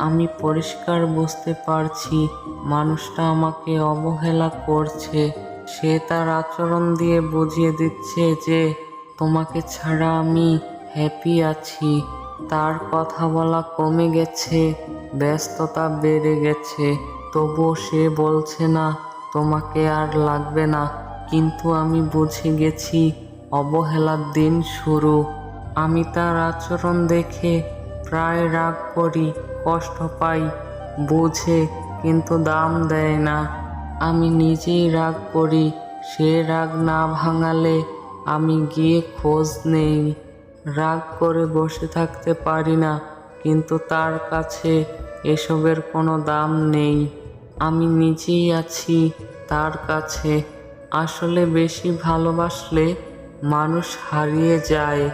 আমি পরিষ্কার বুঝতে পারছি, মানুষটা আমাকে অবহেলা করছে। সে তার আচরণ দিয়ে বুঝিয়ে দিচ্ছে যে, তোমাকে ছাড়া আমি হ্যাপি আছি। তার কথা বলা কমে গেছে, ব্যস্ততা বেড়ে গেছে। তবুও সে বলছে না, তোমাকে আর লাগবে না। কিন্তু আমি বুঝে গেছি, অবহেলার দিন শুরু। আমি তার আচরণ দেখে প্রায় রাগ করি, কষ্ট পাই, বুঝে কিন্তু দাম দেয় না। আমি নিজেই রাগ করি, সে রাগ না ভাঙালে আমি গিয়ে খোঁজ নেই। রাগ করে বসে থাকতে পারি না, কিন্তু তার কাছে এসবের কোনো দাম নেই। আমি নিজেই আছি তার কাছে। আসলে বেশি ভালোবাসলে মানুষ হারিয়ে যায়।